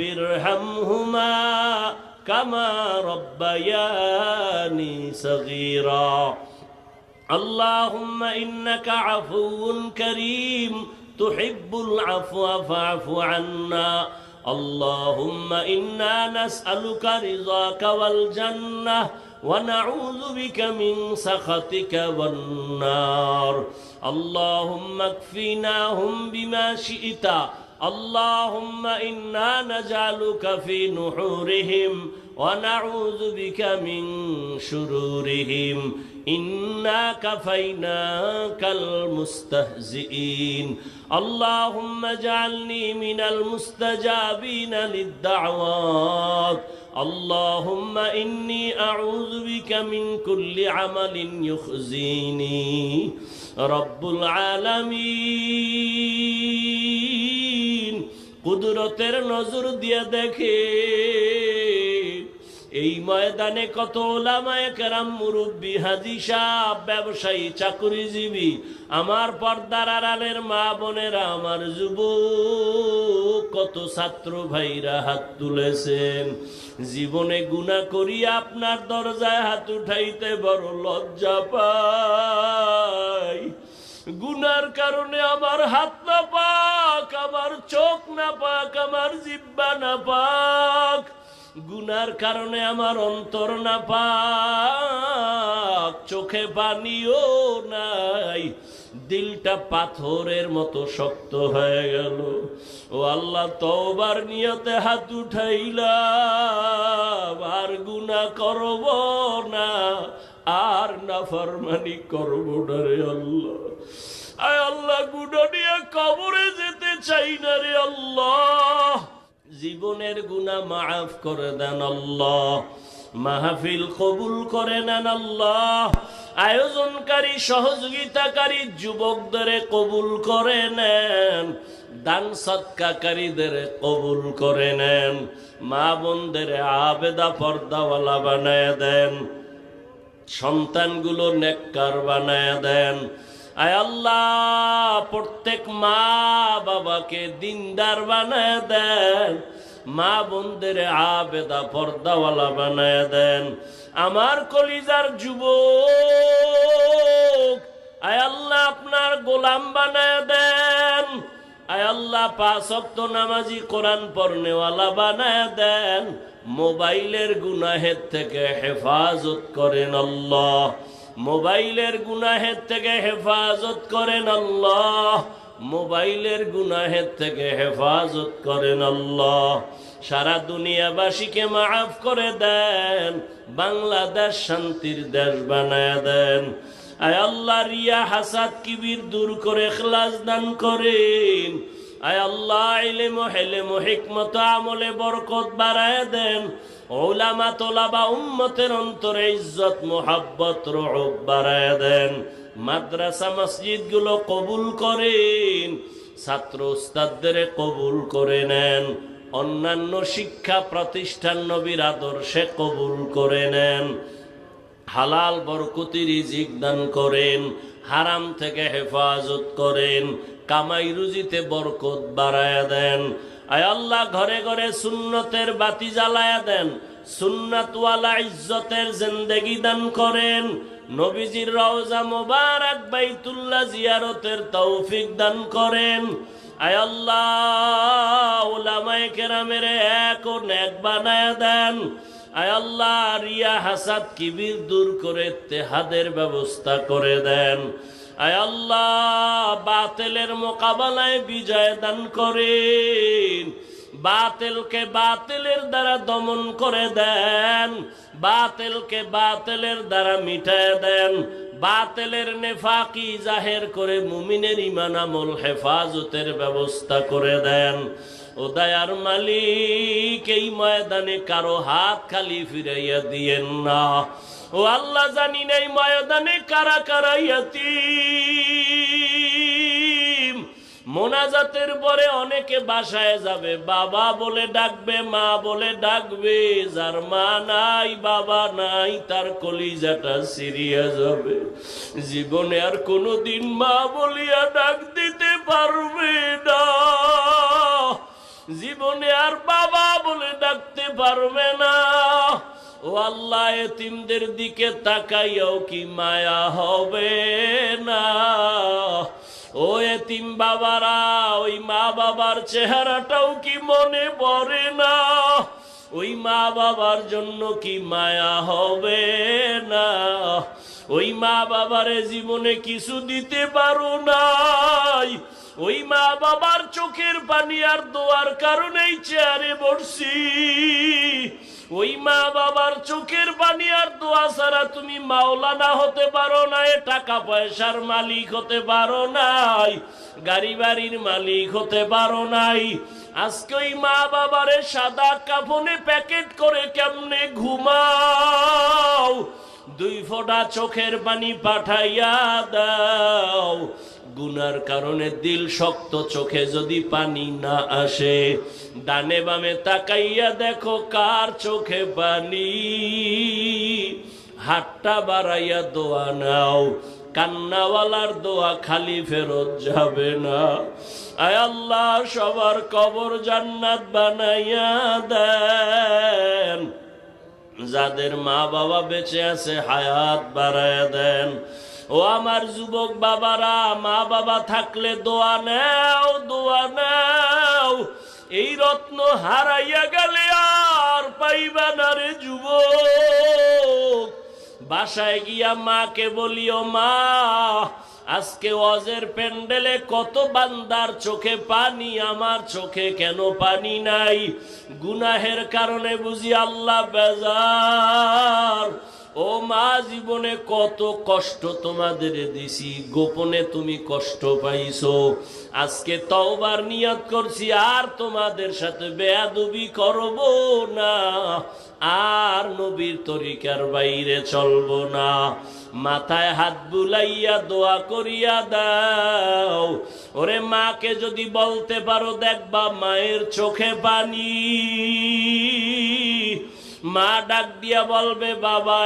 ارحمهما كما ربياني صغيرا اللهم إنك عفو كريم تحب العفو فاعف عنا اللهم إنا نسألك رضاك والجنة ونعوذ بك من سخطك والنار اللهم اكفناهم بما شئت اللهم إنا نجعلك في نحورهم ونعوذ بك من شرورهم إنا كفيناك المستهزئين اللهم اجعلني من المستجابين للدعوات اللهم إني أعوذ بك من كل عمل يخزيني رب العالمين কুদরতের নজর দিয়ে দেখে। এই ময়দানে কত ওলামায় কেরাম, মুরব্বী, হাজি সাহ ব্যবসায়ী, চাকুরিজীবী, আমার পর্দার আড়ালের মা বোনেরা, আমার যুব কত ছাত্র ভাইরা হাত তুলেছেন। জীবনে গুণা করি আপনার দরজায় হাত উঠাইতে বড় লজ্জা পাই। গুনার কারণে আমার হাত না পাক, আমার চোখ না পাক, আমার জিব্বা না পাক। গুনার কারণে আমার অন্তর না পাক, চোখে পানিও নাই। দিলটা পাথরের মতো শক্ত হয়ে গেল। ও আল্লাহ, তওবার নিয়তে হাত উঠাইলাম, আর গুনা করব না। আর না ফরমানি করব না রে আল্লাহ। আয় আল্লাহ গুনা নিয়ে কবরে যেতে চাই না রে আল্লাহ। জীবনের গুনাহ মাফ করে দেন আল্লাহ। মাহফিল কবুল করে নেন আল্লাহ। আয়োজনকারী, সহযোগিতাকারী যুবকদের কবুল করে নেন। দান সৎকাকারীদের কবুল করে নেন। মা বোনদের আবেদা পর্দাওয়ালা বানায় দেন। সন্তানগুলো নেককার বানায় দেন। আয় আল্লাহ, প্রত্যেক মা বাবাকে দিনদার বানায় দেন। মা বোনদের আবেদা পর্দাওয়ালা বানায় দেন। আমার কলিজার যুবক, আয় আল্লাহ আপনার গোলাম বানায় দেন। আয় আল্লাহ পাঁচক্ত নামাজি কোরআন পড়নেওয়ালা বানায় দেন। মোবাইলের গুনাহের থেকে হেফাজত করেন আল্লাহ। মোবাইলের গুনাহের থেকে হেফাজত করেন আল্লাহ। মোবাইলের গুনাহের থেকে হেফাজত করেন আল্লাহ। সারা দুনিয়াবাসীকে মাফ করে দেন, বাংলাদেশ শান্তির দেশ বানায় দেন। আয় আল্লাহ, রিয়া হাসাদ কিবির দূর করে খ্লাস দান করেন। আয় আল্লাহ ইলেম হেলেম হিকমত আমলে বরকত বাড়ায় দেন। ওলামা তোলাবা উম্মতের অন্তরে ইজ্জত, মোহাব্বত রহব বাড়ায় দেন। মাদ্রাসা মসজিদগুলো কবুল করেন। ছাত্র উস্তাদদের কবুল করে নেন। অন্যান্য শিক্ষা প্রতিষ্ঠান নবীর আদর্শে কবুল করে নেন। হালাল বরকতি রিজিক দান করেন। হারাম থেকে হেফাজত করেন। কামাই রুজিতে বরকত বাড়ায়া দেন। আয় আল্লাহ, ঘরে ঘরে সুন্নতের বাতি জ্বালায়া দেন। সুন্নাতওয়ালা ইজ্জতের জিন্দেগি দান করেন। নবীজির রওজা মোবারক বাইতুল্লাহ জিয়ারতের তৌফিক দান করেন। আয় আল্লাহ ওলামায়ে কেরামের এক ও নেক বানায়া দেন। আয় আল্লাহ, রিয়া হাসাদ কিবির দূর করে তেহাদের ব্যবস্থা করে দেন। আল্লাহ, বাতেলের মোকাবেলায় বিজয় দান করেন। বাতেলকে বাতেলের দ্বারা দমন করে দেন। বাতেলকে বাতেলের দ্বারা মিটায় দেন। বাতেলের নেফাকি জাহের করে মুমিনের ইমান আমল হেফাজতের ব্যবস্থা করে দেন। ও দায়ার মালিক, এই ময়দানে কারও হাত খালি ফিরাইয়া দিয়েন না। ও আল্লাহ জানি না ময়দানে কারা কারা ইয়াতীম? মোনাজাতের পরে অনেকে বাসায় যাবে, বাবা বলে ডাকবে, মা বলে ডাকবে, যার মা নাই, বাবা নাই, তার কলিজাটা সিরিয়া যাবে। জীবনে আর কোনোদিন মা বলিয়া ডাক দিতে পারবে না। জীবনে আর বাবা বলে ডাকতে পারবে না। ও আল্লাহ, এতিমদের দিকে তাকাইয়াও কি মায়া হবে না? ও এতিম বাবারা, ওই মা বাবার চেহারাটাও কি মনে পড়ে না? ওই মা বাবার জন্য কি মায়া হবে না? ওই মা বাবারে জীবনে কিছু দিতে পারো নাই। ওই মা বাবার চোখের পানি আর দোয়ার কারণেই চেয়ারে বসছি। ওই মা বাবার চোখের পানি আর দোয়া ছাড়া তুমি মাওলানা হতে পারো না টাকা পয়সার মালিক হতে পারো নাই, গাড়ি বাড়ির মালিক হতে পারো নাই। আজকে ওই মা বাবারে সাদা কাফনে প্যাকেট করে কেমনে ঘুমাও? দুই ফোঁটা চোখের পানি পাঠাইয়া দাও। গুনার কারণে দিল শক্ত চোখে যদি পানি না আসে। ডানে বামে তাকাইয়া দেখো কার চোখে পানি। হাতটা বাড়াইয়া দোয়া নাও। কান্নাওয়ালার দোয়া খালি ফেরত যাবে না। আয় আল্লাহ, সবার কবর জান্নাত বানাইয়া দেন যাদের মা বাবা বেঁচে আছে, হায়াত বাড়ায় দেন। ও আমার যুবক বাবারা মা বাবা থাকলে দোয়া নেও দোয়া নেও। এই রত্ন হারাইয়া গেলে আর পাইবা না রে যুবক। বাসায় গিয়া মাকে বলিও, মা আজকে ওয়াজের প্যান্ডেলে কত বান্দার চোখে পানি, আমার চোখে কেন পানি নাই? গুনাহের কারণে বুঝি আল্লাহ বেজার। ও মা জীবনে কত কষ্ট তোমাদের দিছি, গোপনে তুমি কষ্ট পাইছো। আজকে তওবার নিয়ত করছি, আর তোমাদের সাথে বেয়াদবি করব না, আর নবীর তরিকার বাইরে চলবো না। মাথায় হাত বুলাইয়া দোয়া করিয়া দাও। ওরে মাকে যদি বলতে পারো, দেখবা মায়ের চোখে পানি। মা ডাক দিয়া বলবে, বাবা,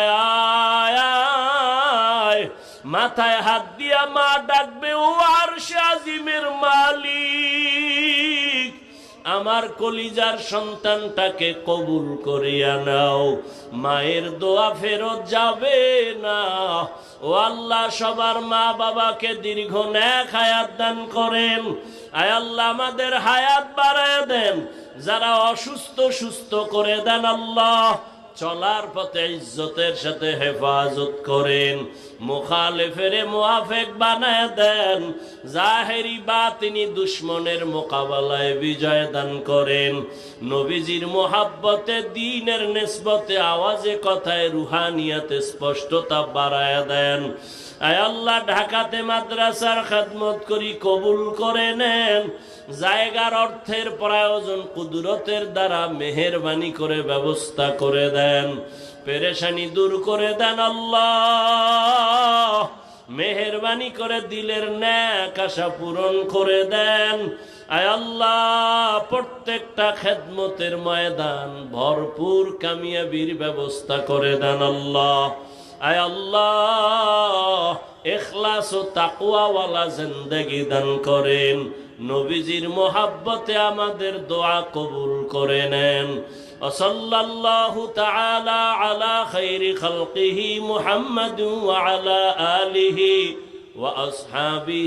আয়। মাথায় হাত দিয়া মা ডাকবে, ও আর শাজিমের মালিক আমার কলিজার সন্তানটাকে কবুল করিয়া নাও। মায়ের দোয়া ফেরত যাবে না। ও আল্লাহ, সবার মা বাবাকে দীর্ঘ ন্যাক হায়াত দান করেন। আয় আল্লাহ, আমাদের হায়াত বাড়ায় দেন। যারা অসুস্থ, সুস্থ করে দেন আল্লাহ। চলার পথে ইজ্জতের সাথে হেফাজত করেন। মুখালেফেরে মুআফেক বানায় দেন। জাহেরি বা তিনি দুশ্মনের মোকাবেলায় বিজয় দান করেন। নবীজির মোহাব্বতে, দিনের নেসবতে, আওয়াজে, কথায়, রুহানিয়াতে স্পষ্টতা বাড়ায় দেন। আল্লাহ, ঢাকাতে মাদ্রাসার খেদমত করি কবুল করে নেন। জায়গার অর্থের প্রয়োজন কুদরতের দ্বারা মেহেরবানি করে ব্যবস্থা করে দেন পেরেশানি দূর করে দেন আল্লাহ। মেহরবানি করে দিলের ন্যাক আশা পূরণ করে দেন। আয় আল্লাহ, প্রত্যেকটা খেদমতের ময়দান ভরপুর কামিয়াবির ব্যবস্থা করে দেন আল্লাহ। আয় আল্লাহ এখলাস ও তাকুয়াওয়ালা জিন্দগি দান করেন নবীজির মোহাব্বতে আমাদের দোয়া কবুল করে নেন وصلى الله تعالى على خير خلقه محمد وعلى آله وأصحابه